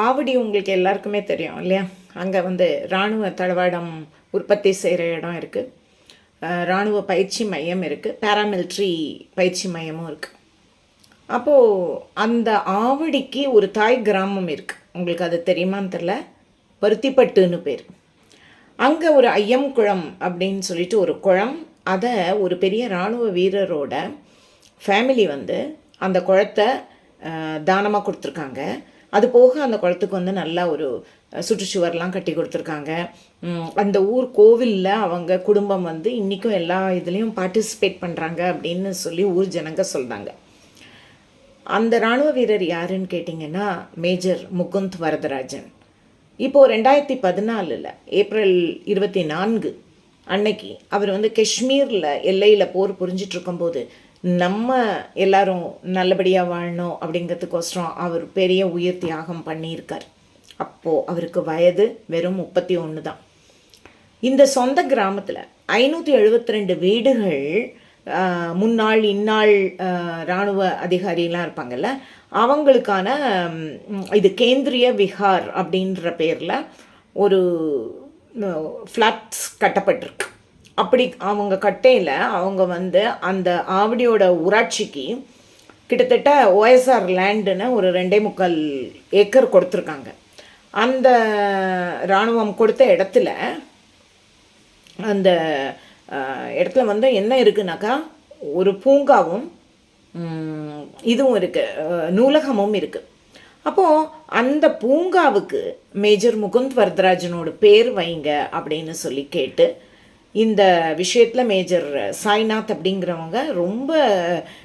ஆவடி உங்களுக்கு எல்லாருக்குமே தெரியும் இல்லையா? அங்கே வந்து இராணுவ தளவாடம் உற்பத்தி செய்கிற இடம் இருக்குது இராணுவ பயிற்சி மையம் இருக்குது பேராமிலிட்ரி பயிற்சி மையமும் இருக்குது அப்போது அந்த ஆவடிக்கு ஒரு தாய் கிராமம் இருக்குது உங்களுக்கு அது தெரியுமான்னு தெரில பருத்திப்பட்டுன்னு பேர். அங்கே ஒரு ஐயம் குளம் அப்படின்னு சொல்லிட்டு ஒரு குளம். அதை ஒரு பெரிய இராணுவ வீரரோட ஃபேமிலி வந்து அந்த குளத்தை தானமாக கொடுத்துருக்காங்க. அது போக அந்த குளத்துக்கு வந்து நல்லா ஒரு சுற்றுச்சுவர்லாம் கட்டி கொடுத்துருக்காங்க. அந்த ஊர் கோவிலில் அவங்க குடும்பம் வந்து இன்றைக்கும் எல்லா இதுலேயும் பார்ட்டிசிபேட் பண்ணுறாங்க அப்படின்னு சொல்லி ஊர் ஜனங்க சொல்கிறாங்க அந்த இராணுவ வீரர் யாருன்னு கேட்டிங்கன்னா மேஜர் முகுந்த் வரதராஜன். இப்போது ரெண்டாயிரத்தி பதினாலில் ஏப்ரல் இருபத்தி நான்கு அன்னைக்கு அவர் வந்து காஷ்மீரில் எல்லையில் போர் புரிஞ்சிட்ருக்கும்போது நம்ம எல்லாரும் நல்லபடியாக வாழணும் அப்படிங்கிறதுக்கோசரம் அவர் பெரிய உயிர் தியாகம் பண்ணியிருக்கார். அப்போது அவருக்கு வயது வெறும் முப்பத்தி ஒன்று தான். இந்த சொந்த கிராமத்தில் ஐநூற்றி எழுபத்தி ரெண்டு வீடுகள் முன்னாள் இந்நாள் இராணுவ அதிகாரிலாம் இருப்பாங்கல்ல அவங்களுக்கான இது கேந்திரிய விஹார் அப்படின்ற பேரில் ஒரு ஃப்ளாட்ஸ் கட்டப்பட்டிருக்கு. அப்படி அவங்க கட்டையில் அவங்க வந்து அந்த ஆவடியோட ஊராட்சிக்கு கிட்டத்தட்ட ஓஎஸ்ஆர் லேண்டுன்னு ஒரு ரெண்டே முக்கால் ஏக்கர் கொடுத்துருக்காங்க. அந்த இராணுவம் கொடுத்த இடத்துல அந்த இடத்துல வந்து என்ன இருக்குனாக்கா ஒரு பூங்காவும் இதுவும் இருக்குது நூலகமும் இருக்குது அப்போது அந்த பூங்காவுக்கு மேஜர் முகுந்த் வரதராஜனோட பேர் வைங்க அப்படின்னு சொல்லி கேட்டு இந்த விஷயத்தில் மேஜர் சாய்நாத் அப்படிங்கிறவங்க ரொம்ப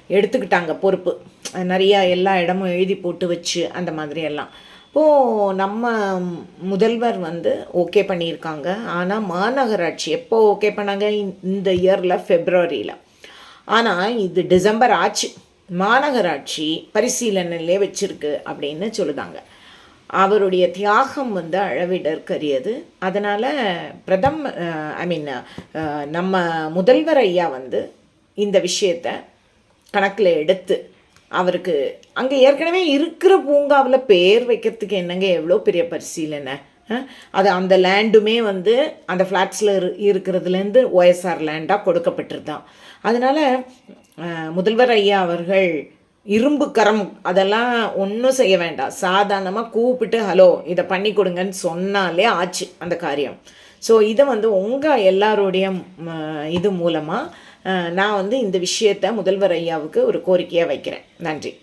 எடுத்துக்கிட்டாங்க பொறுப்பு. நிறையா எல்லா இடமும் எழுதி போட்டு வச்சு அந்த மாதிரி எல்லாம். இப்போது நம்ம முதல்வர் வந்து ஓகே பண்ணியிருக்காங்க. ஆனால் மாநகராட்சி எப்போ ஓகே பண்ணாங்க? இந்த- இயரில் ஃபெப்ரவரியில் ஆனால் இது டிசம்பர் ஆச்சு. மாநகராட்சி பரிசீலனையிலே வச்சுருக்கு அப்படின்னு சொல்லுதாங்க. அவருடைய தியாகம் வந்து அளவிடற்கரியது. அதனால் பிரதம் ஐ மீன் நம்ம முதல்வர் ஐயா வந்து இந்த விஷயத்த கணக்கில் எடுத்து அவருக்கு அங்கே ஏற்கனவே இருக்கிற பூங்காவில் பேர் வைக்கிறதுக்கு என்னங்க எவ்வளோ பெரிய பரிசீலனை? அது அந்த லேண்டுமே வந்து அந்த ஃப்ளாட்ஸில் இரு இருக்கிறதுலேருந்து ஓஎஸ்ஆர் லேண்டாக கொடுக்கப்பட்டிருந்தான். அதனால் முதல்வர் ஐயா அவர்கள் இரும்பு கரம் அதெல்லாம் ஒன்றும் செய்ய வேண்டாம். சாதாரணமாக கூப்பிட்டு ஹலோ இதை பண்ணி கொடுங்கன்னு சொன்னாலே ஆச்சு அந்த காரியம். ஸோ இதை வந்து உங்கள் எல்லாருடைய இது மூலமாக நான் வந்து இந்த விஷயத்தை முதல்வர் ஐயாவுக்கு ஒரு கோரிக்கையாக வைக்கிறேன். நன்றி.